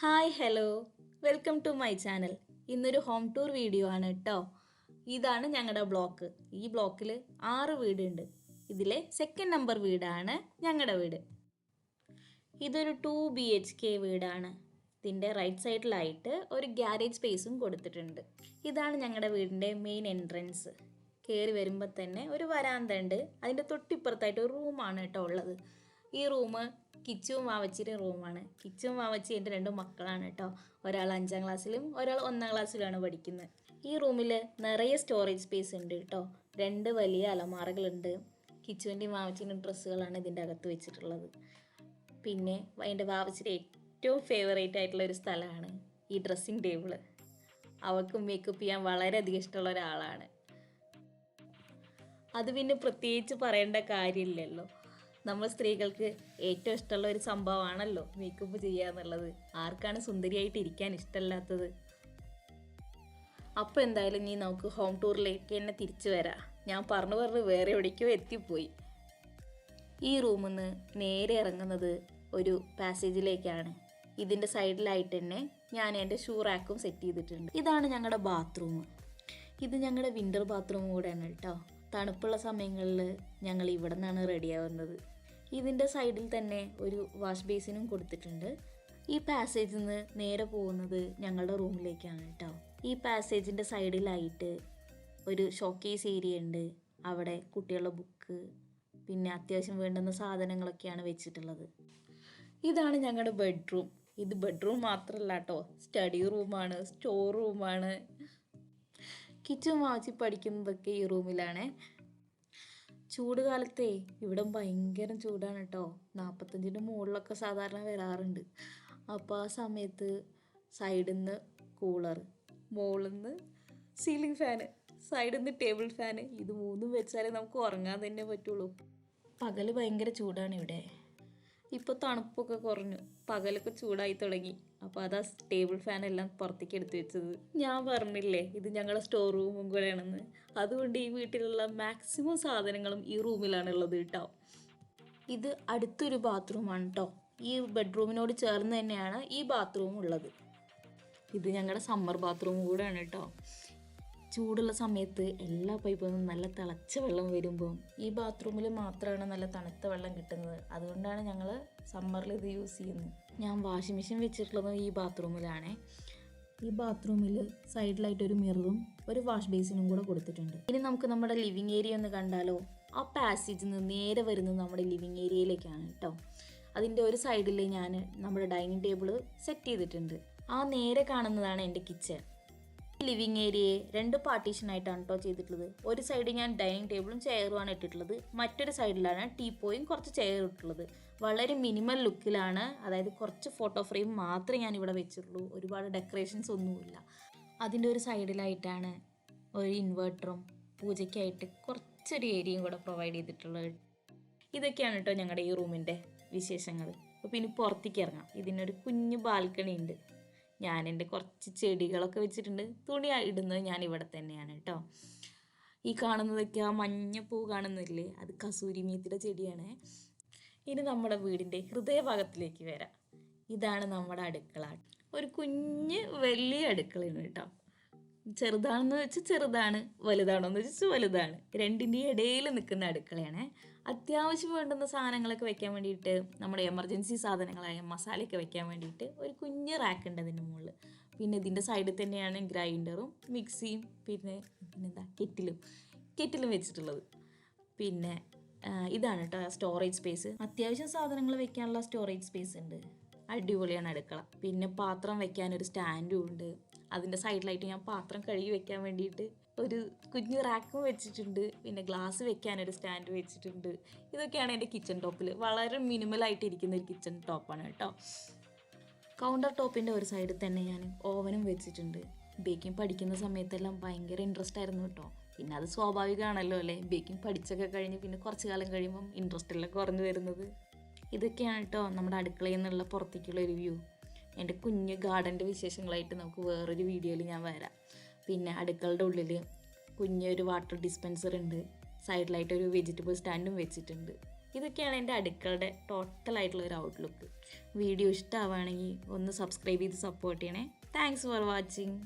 Hi hello. Welcome to my channel. ഇന്നൊരു home tour video ആണ് കേട്ടോ ഇതാണ് ഞങ്ങളുടെ ബ്ലോക്ക്. ഈ ബ്ലോക്കിൽ ആറ് വീടുണ്ട്. ഇതിലെ സെക്കൻഡ് നമ്പർ വീടാണ് ഞങ്ങളുടെ വീട്. ഇതൊരു ടു ബി എച്ച് കെ വീടാണ്. ഇതിന്റെ റൈറ്റ് സൈഡിലായിട്ട് ഒരു ഗ്യാരേജ് സ്പേസും കൊടുത്തിട്ടുണ്ട്. ഇതാണ് ഞങ്ങളുടെ വീടിന്റെ മെയിൻ എൻട്രൻസ് കയറി വരുമ്പോൾ തന്നെ ഒരു വരാന്ത ഉണ്ട്. അതിന്റെ തൊട്ടിപ്പുറത്തായിട്ട് ഒരു റൂമാണ് കേട്ടോ ഉള്ളത്. ഈ റൂം കിച്ചുവും വാവച്ചിയുടെ റൂമാണ് കിച്ചുവും വാവച്ചി എന്റെ രണ്ട് മക്കളാണ് കേട്ടോ. ഒരാൾ അഞ്ചാം ക്ലാസ്സിലും ഒരാൾ ഒന്നാം ക്ലാസ്സിലുമാണ് പഠിക്കുന്നത്. ഈ റൂമിൽ നിറയെ സ്റ്റോറേജ് സ്പേസ് ഉണ്ട് കേട്ടോ. രണ്ട് വലിയ അലമാറകളുണ്ട് കിച്ചുവിന്റെയും വാവച്ചിന്റെയും ഡ്രസ്സുകളാണ് ഇതിന്റെ അകത്ത് വെച്ചിട്ടുള്ളത്. പിന്നെ എന്റെ വാവച്ചിയുടെ ഏറ്റവും ഫേവറേറ്റ് ആയിട്ടുള്ള ഒരു സ്ഥലമാണ് ഈ ഡ്രസ്സിങ് ടേബിൾ അവൾക്ക് മേക്കപ്പ് ചെയ്യാൻ വളരെയധികം ഇഷ്ടമുള്ള ഒരാളാണ്. അത് പിന്നെ പ്രത്യേകിച്ച് പറയേണ്ട കാര്യമില്ലല്ലോ. നമ്മൾ സ്ത്രീകൾക്ക് ഏറ്റവും ഇഷ്ടമുള്ള ഒരു സംഭവമാണല്ലോ മേക്കപ്പ് ചെയ്യുക എന്നുള്ളത്. ആർക്കാണ് സുന്ദരിയായിട്ട് ഇരിക്കാൻ ഇഷ്ടമല്ലാത്തത്? അപ്പോൾ എന്തായാലും നീ നമുക്ക് ഹോം ടൂറിലേക്ക് തന്നെ തിരിച്ചു വരാം. ഞാൻ പറഞ്ഞു പറഞ്ഞ് വേറെ എവിടേക്കോ എത്തിപ്പോയി. ഈ റൂമിൽ നിന്ന് നേരെ ഇറങ്ങുന്നത് ഒരു പാസേജിലേക്കാണ് ഇതിന്റെ സൈഡിലായിട്ട് തന്നെ ഞാൻ എന്റെ ഷൂ റാക്കും സെറ്റ് ചെയ്തിട്ടുണ്ട്. ഇതാണ് ഞങ്ങളുടെ ബാത്റൂം ഇത് ഞങ്ങളുടെ വിന്റർ ബാത്റൂം കൂടെയാണ് കേട്ടോ. തണുപ്പുള്ള സമയങ്ങളിൽ ഞങ്ങൾ ഇവിടെ നിന്നാണ് റെഡിയാവുന്നത് ഇതിന്റെ സൈഡിൽ തന്നെ ഒരു വാഷ് ബേസിനും കൊടുത്തിട്ടുണ്ട്. ഈ പാസേജിൽ നിന്ന് നേരെ പോകുന്നത് ഞങ്ങളുടെ റൂമിലേക്കാണ് കേട്ടോ ഈ പാസേജിന്റെ സൈഡിലായിട്ട് ഒരു ഷോക്കേസ് ഏരിയ ഉണ്ട്. അവിടെ കുട്ടികളുടെ ബുക്ക് പിന്നെ അത്യാവശ്യം വേണ്ടുന്ന സാധനങ്ങളൊക്കെയാണ് വെച്ചിട്ടുള്ളത്. ഇതാണ് ഞങ്ങളുടെ ബെഡ്റൂം ഇത് ബെഡ്റൂം മാത്രമല്ല കേട്ടോ സ്റ്റഡി റൂമാണ് സ്റ്റോർ റൂമാണ് കിച്ചൺ വാച്ചി പഠിക്കുന്നതൊക്കെ ഈ റൂമിലാണ് ചൂട് കാലത്തേ ഇവിടെ ഭയങ്കര ചൂടാണ് കേട്ടോ നാൽപ്പത്തഞ്ചിന്റെ മുകളിലൊക്കെ സാധാരണ വരാറുണ്ട്. അപ്പോൾ ആ സമയത്ത് സൈഡിൽ നിന്ന് കൂളർ മുകളിൽ നിന്ന് സീലിംഗ് ഫാന് സൈഡിൽ നിന്ന് ടേബിൾ ഫാന് ഇത് മൂന്നും വെച്ചാലേ നമുക്ക് ഉറങ്ങാൻ തന്നെ പറ്റുള്ളൂ. പകൽ ഭയങ്കര ചൂടാണ് ഇവിടെ. ഇപ്പോൾ തണുപ്പൊക്കെ കുറഞ്ഞു. പകലൊക്കെ ചൂടായി തുടങ്ങി. അപ്പോൾ അതാ ടേബിൾ ഫാൻ എല്ലാം പുറത്തേക്ക് എടുത്തു വെച്ചത്. ഞാൻ പറഞ്ഞില്ലേ ഇത് ഞങ്ങളുടെ സ്റ്റോർ റൂമും കൂടെയാണെന്ന് അതുകൊണ്ട് ഈ വീട്ടിലുള്ള മാക്സിമം സാധനങ്ങളും ഈ റൂമിലാണ് ഉള്ളത് കേട്ടോ. ഇത് അടുത്തൊരു ബാത്റൂമാണ് കേട്ടോ ഈ ബെഡ്റൂമിനോട് ചേർന്ന് തന്നെയാണ് ഈ ബാത്റൂം ഉള്ളത്. ഇത് ഞങ്ങളുടെ സമ്മർ ബാത്റൂം കൂടെയാണ് കേട്ടോ ചൂടുള്ള സമയത്ത് എല്ലാ പൈപ്പിൽ നിന്നും നല്ല തിളച്ച വെള്ളം വരുമ്പോൾ ഈ ബാത്റൂമിൽ മാത്രമാണ് നല്ല തണുത്ത വെള്ളം കിട്ടുന്നത്. അതുകൊണ്ടാണ് ഞങ്ങൾ സമ്മറിൽ ഇത് യൂസ് ചെയ്യുന്നത്. ഞാൻ വാഷിംഗ് മെഷീൻ വെച്ചിട്ടുള്ളത് ഈ ബാത്റൂമിലാണ്. ഈ ബാത്റൂമിൽ സൈഡിലായിട്ട് ഒരു മിററും ഒരു വാഷ് ബേസിനും കൂടെ കൊടുത്തിട്ടുണ്ട്. ഇനി നമുക്ക് നമ്മുടെ ലിവിങ് ഏരിയ ഒന്ന് കണ്ടാലോ? ആ പാസേജിൽ നിന്ന് നേരെ വരുന്നത് നമ്മുടെ ലിവിങ് ഏരിയയിലേക്കാണ് കേട്ടോ. അതിന്റെ ഒരു സൈഡിൽ ഞാൻ നമ്മുടെ ഡൈനിങ് ടേബിൾ സെറ്റ് ചെയ്തിട്ടുണ്ട്. ആ നേരെ കാണുന്നതാണ് എന്റെ കിച്ചൺ. ലിവിങ് ഏരിയയെ രണ്ട് പാർട്ടീഷൻ ആയിട്ടാണ് കേട്ടോ ചെയ്തിട്ടുള്ളത്. ഒരു സൈഡ് ഞാൻ ഡൈനിങ് ടേബിളും ചെയറുമാണ് ഇട്ടിട്ടുള്ളത്. മറ്റൊരു സൈഡിലാണ് ടീപ്പോയും കുറച്ച് ചെയർ ഇട്ടുള്ളത് വളരെ മിനിമൽ ലുക്കിലാണ് അതായത് കുറച്ച് ഫോട്ടോ ഫ്രെയിം മാത്രമേ ഞാൻ ഇവിടെ വെച്ചിട്ടുള്ളൂ. ഒരുപാട് ഡെക്കറേഷൻസ് ഒന്നുമില്ല. അതിന്റെ ഒരു സൈഡിലായിട്ടാണ് ഒരു ഇൻവെർട്ടറും പൂജയ്ക്കായിട്ട് കുറച്ചൊരു ഏരിയയും കൂടെ പ്രൊവൈഡ് ചെയ്തിട്ടുള്ളത്. ഇതൊക്കെയാണ് കേട്ടോ ഞങ്ങളുടെ ഈ റൂമിന്റെ വിശേഷങ്ങൾ അപ്പോൾ ഇനി പുറത്തേക്ക് ഇറങ്ങാം. ഇതിനൊരു കുഞ്ഞു ബാൽക്കണി ഉണ്ട്. ഞാൻ എന്റെ കുറച്ച് ചെടികളൊക്കെ വെച്ചിട്ടുണ്ട്. തുണി ഇടുന്നത് ഞാൻ ഇവിടെ തന്നെയാണ് കേട്ടോ. ഈ കാണുന്നതൊക്കെ ആ മഞ്ഞപ്പൂ കാണുന്നില്ലേ? അത് കസൂരി മീത്തിയുടെ ചെടിയാണ്. ഇനി നമ്മുടെ വീടിന്റെ ഹൃദയഭാഗത്തിലേക്ക് വരാം. ഇതാണ് നമ്മുടെ അടുക്കള. ഒരു കുഞ്ഞ് വലിയ അടുക്കളയാണ് കേട്ടോ. ചെറുതാണെന്ന് വെച്ചാൽ ചെറുതാണ് വലുതാണോ എന്ന് വെച്ചാൽ വലുതാണ്. രണ്ടിന്റെ ഇടയിൽ നിൽക്കുന്ന അടുക്കളയാണ്. അത്യാവശ്യം വേണ്ടുന്ന സാധനങ്ങളൊക്കെ വെക്കാൻ വേണ്ടിയിട്ട് നമ്മുടെ എമർജൻസി സാധനങ്ങളായ മസാലയൊക്കെ വെക്കാൻ വേണ്ടിയിട്ട് ഒരു കുഞ്ഞ് റാക്ക് ഉണ്ട് അതിന്റെ മുകളിൽ. പിന്നെ ഇതിന്റെ സൈഡിൽ തന്നെയാണ് ഗ്രൈൻഡറും മിക്സിയും പിന്നെ പിന്നെന്താ? കെറ്റിലും കെറ്റിലും വെച്ചിട്ടുള്ളത്. പിന്നെ ഇതാണ് കേട്ടോ സ്റ്റോറേജ് സ്പേസ് അത്യാവശ്യം സാധനങ്ങൾ വെക്കാനുള്ള സ്റ്റോറേജ് സ്പേസ് ഉണ്ട്. അടിപൊളിയാണ് അടുക്കള. പിന്നെ പാത്രം വെക്കാൻ ഒരു സ്റ്റാൻഡും ഉണ്ട്. അതിന്റെ സൈഡിലായിട്ട് ഞാൻ പാത്രം കഴുകി വെക്കാൻ വേണ്ടിയിട്ട് ഒരു കുഞ്ഞു റാക്കും വെച്ചിട്ടുണ്ട്. പിന്നെ ഗ്ലാസ് വെക്കാൻ ഒരു സ്റ്റാൻഡ് വെച്ചിട്ടുണ്ട്. ഇതൊക്കെയാണ് എന്റെ കിച്ചൺ ടോപ്പിൽ വളരെ മിനിമലായിട്ട് ഇരിക്കുന്ന ഒരു കിച്ചൺ ടോപ്പാണ് കേട്ടോ. കൗണ്ടർ ടോപ്പിന്റെ ഒരു സൈഡിൽ തന്നെ ഞാൻ ഓവനും വെച്ചിട്ടുണ്ട്. ബേക്കിംഗ് പഠിക്കുന്ന സമയത്തെല്ലാം ഭയങ്കര ഇൻട്രസ്റ്റ് ആയിരുന്നു കേട്ടോ. പിന്നെ അത് സ്വാഭാവികമാണല്ലോ അല്ലേ? ബേക്കിംഗ് പഠിച്ചൊക്കെ കഴിഞ്ഞ് പിന്നെ കുറച്ച് കാലം കഴിയുമ്പം ഇൻട്രസ്റ്റ് എല്ലാം കുറഞ്ഞു വരുന്നത്. ഇതൊക്കെയാണ് കേട്ടോ നമ്മുടെ അടുക്കളയിൽ നിന്നുള്ള പുറത്തേക്കുള്ള ഒരു വ്യൂ എന്റെ കുഞ്ഞ് ഗാർഡന്റെ വിശേഷങ്ങളായിട്ട് നമുക്ക് വേറൊരു വീഡിയോയിൽ ഞാൻ വരാം. പിന്നെ അടുക്കളുടെ ഉള്ളിൽ കുഞ്ഞൊരു വാട്ടർ ഡിസ്പെൻസർ ഉണ്ട്. സൈഡിലായിട്ട് ഒരു വെജിറ്റബിൾ സ്റ്റാൻഡും വെച്ചിട്ടുണ്ട്. ഇതൊക്കെയാണ് എന്റെ അടുക്കളുടെ ടോട്ടലായിട്ടുള്ള ഒരു ഔട്ട്ലുക്ക് വീഡിയോ ഇഷ്ടമാവുകയാണെങ്കിൽ ഒന്ന് സബ്സ്ക്രൈബ് ചെയ്ത് സപ്പോർട്ട് ചെയ്യണേ. Thanks for watching